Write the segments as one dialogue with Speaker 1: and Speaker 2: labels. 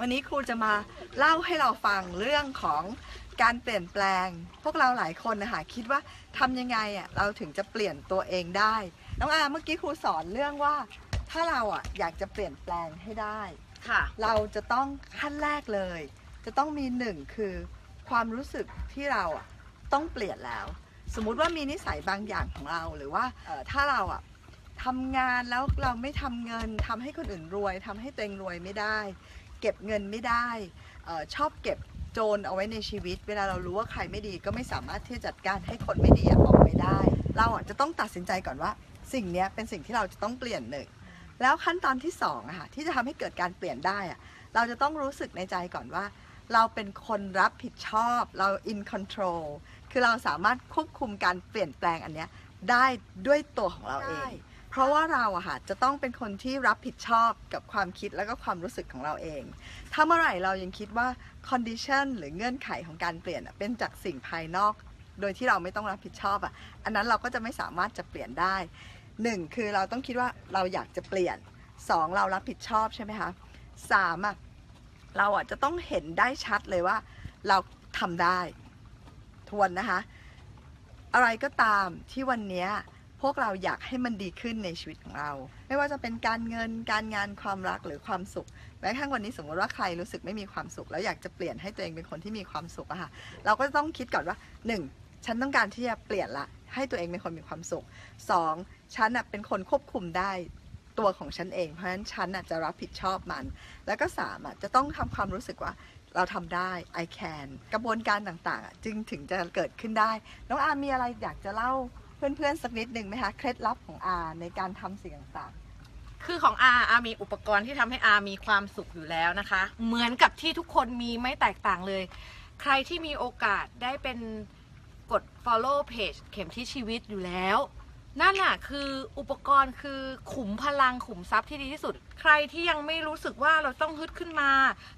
Speaker 1: วันนี้ครูจะมาเล่าให้เราฟังเรื่องของการเปลี่ยนแปลง พวกเราหลายคนนะคะคิดว่าทำยังไงอะเราถึงจะเปลี่ยนตัวเองได้ น้องอาเมื่อกี้ครูสอนเรื่องว่า ถ้าเราอะอยากจะเปลี่ยนแปลงให้ได้
Speaker 2: ค่ะ
Speaker 1: เราจะต้องขั้นแรกเลย จะต้องมีหนึ่งคือความรู้สึกที่เราอะต้องเปลี่ยนแล้ว สมมุติว่ามีนิสัยบางอย่างของเราหรือว่าถ้าเราอะทำงานแล้วเราไม่ทำเงินทำให้คนอื่นรวยทำให้ตัวเองรวยไม่ได้ เก็บเงินไม่ได้อชอบเก็บโจรเอาไว้ในชีวิต เวลาเรารู้ว่าใครไม่ดีก็ไม่สามารถที่จะจัดการให้คนไม่ดีออกไปได้ เราอะจะต้องตัดสินใจก่อนว่า สิ่งนี้เป็นสิ่งที่เราจะต้องเปลี่ยนหนึ่งแล้วขั้นตอนที่สองอะค่ะที่จะทำให้เกิดการเปลี่ยนได้อะเราจะต้องรู้สึกในใจก่อนว่า เราเป็นคนรับผิดชอบเรา in control คือเราสามารถควบคุมการเปลี่ยนแปลงอันเนี้ยได้ด้วยตัวของเราเอง เพราะว่าเราอะค่ะจะต้องเป็นคนที่รับผิดชอบกับความคิดแล้วก็ความรู้สึกของเราเอง ถ้าเมื่อไหร่เรายังคิดว่า condition หรือเงื่อนไขของการเปลี่ยนเป็นจากสิ่งภายนอก โดยที่เราไม่ต้องรับผิดชอบอะอันนั้นเราก็จะไม่สามารถจะเปลี่ยนได้หนึ่งคือเราต้องคิดว่าเราอยากจะเปลี่ยนสองเรารับผิดชอบใช่ไหมคะสามอะเราอะจะต้องเห็นได้ชัดเลยว่า เราทำได้ทวนนะคะ อะไรก็ตามที่วันนี้ วกเราอยากให้มันดีขึ้นในชีวิตของเรา ไม่ว่าจะเป็นการเงินการงานความรักหรือความสุขแม้กระทั่งวันนี้สมมติว่าใครรู้สึกไม่มีความสุข แล้วอยากจะเปลี่ยนให้ตัวเองเป็นคนที่มีความสุขอะค่ะเราก็ต้องคิดก่อนว่าหนึ่งฉันต้องการที่จะเปลี่ยนละ ให้ตัวเองเป็นคนมีความสุขสองฉันอะเป็นคนควบคุมได้ตัวของฉันเอง เพราะฉะนั้นฉันอะจะรับผิดชอบมัน แล้วก็สามอะจะต้องทำความรู้สึกว่าเราทำได้ I can กระบวนการต่างๆอะจึงถึงจะเกิดขึ้นได้ น้องอามีอะไรอยากจะเล่า เพื่อนๆสักนิดหนึ่งไหมคะ เคล็ดลับของอาในการทำสิ่งต่าง
Speaker 2: คือของอาอามีอุปกรณ์ที่ทำให้อามีความสุขอยู่แล้วนะคะ เหมือนกับที่ทุกคนมีไม่แตกต่างเลย ใครที่มีโอกาสได้เป็นกด follow page เข็มที่ชีวิตอยู่แล้ว นั่นน่ะคืออุปกรณ์คือขุมพลังขุมทรัพย์ที่ดีที่สุด ใครที่ยังไม่รู้สึกว่าเราต้องฮึดขึ้นมา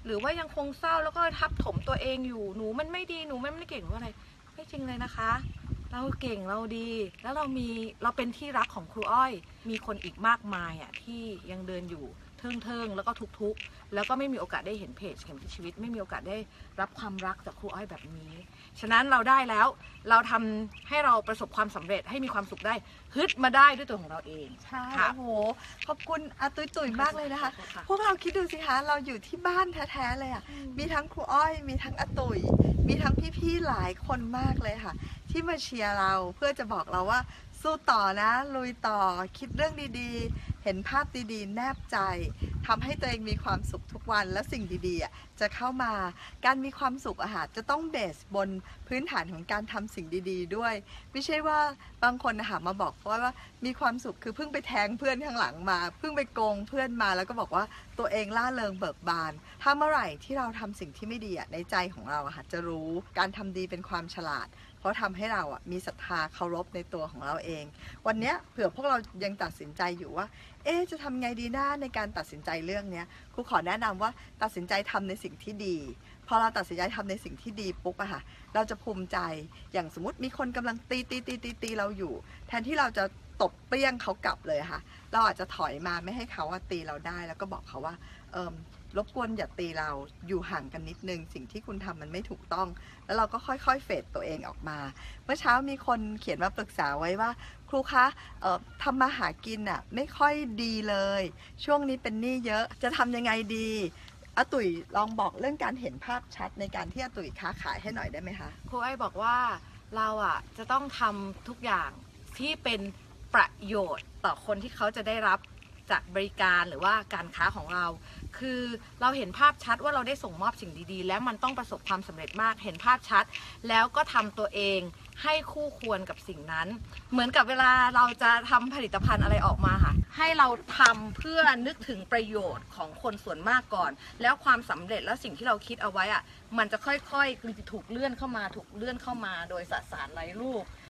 Speaker 2: หรือว่ายังคงเศร้าแล้วก็ทับถมตัวเองอยู่หนูมันไม่ดีหนูมันไม่เก่งหรือว่าอะไร ไม่จริงเลยนะคะ เราเก่งเราดี แล้วเรามีเราเป็นที่รักของครูอ้อย มีคนอีกมากมายอะที่ยังเดินอยู่เทิงเทิงๆแล้วก็ทุกๆ แล้วก็ไม่มีโอกาสได้เห็นเพจเข็มที่ชีวิต ไม่มีโอกาสได้รับความรักจากครูอ้อยแบบนี้ ฉะนั้นเราได้แล้วเราทำให้เราประสบความสำเร็จให้มีความสุขได้ฮึดมาได้ด้วยตัวของเราเอง
Speaker 1: ๆใช่
Speaker 2: ค่ะ
Speaker 1: โอ้โห ขอบคุณอาตุยตุยๆมากเลยนะคะ
Speaker 2: ค่ะ
Speaker 1: พวกเราคิดดูสิคะ เราอยู่ที่บ้านแท้ๆเลยอะมีทั้งครูอ้อย มีทั้งอาตุย มีทั้งพี่ๆ หลายคนมากเลยค่ะ ที่มาเชียร์เราเพื่อจะบอกเราว่าสู้ต่อนะลุยต่อคิดเรื่องดี เห็นภาพดีๆ แนบใจทำให้ตัวเองมีความสุขทุกวันและสิ่งดีๆ จะเข้ามา การมีความสุขอาหารจะต้องเบสบนพื้นฐานของการทำสิ่งดีๆ ด้วย ไม่ใช่ว่าบางคนนะคะมาบอกว่าว่ามีความสุขคือเพิ่งไปแทงเพื่อนข้างหลังมา เพิ่งไปโกงเพื่อนมาแล้วก็บอกว่าตัวเองล่าเริงเบิกบาน ถ้าเมื่อไหร่ที่เราทำสิ่งที่ไม่ดีอะในใจของเราอะค่ะจะรู้การทำดีเป็นความฉลาดเพราะทำให้เราอะมีศรัทธาเคารพในตัวของเราเอง วันนี้เผื่อพวกเรายังตัดสินใจอยู่ว่า เอ๊จะทำไงดีนะในการตัดสินใจเรื่องเนี้ยครูขอแนะนำว่าตัดสินใจทำในสิ่งที่ดี พอเราตัดสินใจทำในสิ่งที่ดีปุ๊บอะค่ะ เราจะภูมิใจ อย่างสมมติมีคนกำลังตีตีตีตีตีเราอยู่ แทนที่เราจะตบเปรี้ยงเขากลับเลยค่ะ เราอาจจะถอยมาไม่ให้เขาตีเราได้ แล้วก็บอกเขาว่า เออ รบกวนอย่าตีเราอยู่ห่างกันนิดนึง สิ่งที่คุณทำมันไม่ถูกต้อง แล้วเราก็ค่อยๆเฟดตัวเองออกมา เมื่อเช้ามีคนเขียนมาปรึกษาไว้ว่า ครูคะทำมาหากินอะไม่ค่อยดีเลย ช่วงนี้เป็นหนี้เยอะจะทำยังไงดีอาตุ๋ยลองบอกเรื่องการเห็นภาพชัดในการที่อาตุ๋ยค้าขายให้หน่อยได้ไหมคะ
Speaker 2: ครูอ้อบอกว่าเราอะจะต้องทำทุกอย่างที่เป็นประโยชน์ต่อคนที่เขาจะได้รับ จากบริการหรือว่าการค้าของเรา คือเราเห็นภาพชัดว่าเราได้ส่งมอบสิ่งดีๆ แล้วมันต้องประสบความสำเร็จมาก เห็นภาพชัด แล้วก็ทำตัวเองให้คู่ควรกับสิ่งนั้น เหมือนกับเวลาเราจะทำผลิตภัณฑ์อะไรออกมาค่ะ ให้เราทำเพื่อนึกถึงประโยชน์ของคนส่วนมากก่อน แล้วความสำเร็จและสิ่งที่เราคิดเอาไว้อะมันจะค่อยๆถูกเลื่อนเข้ามาถูกเลื่อนเข้ามา โดยสสารไร้รูป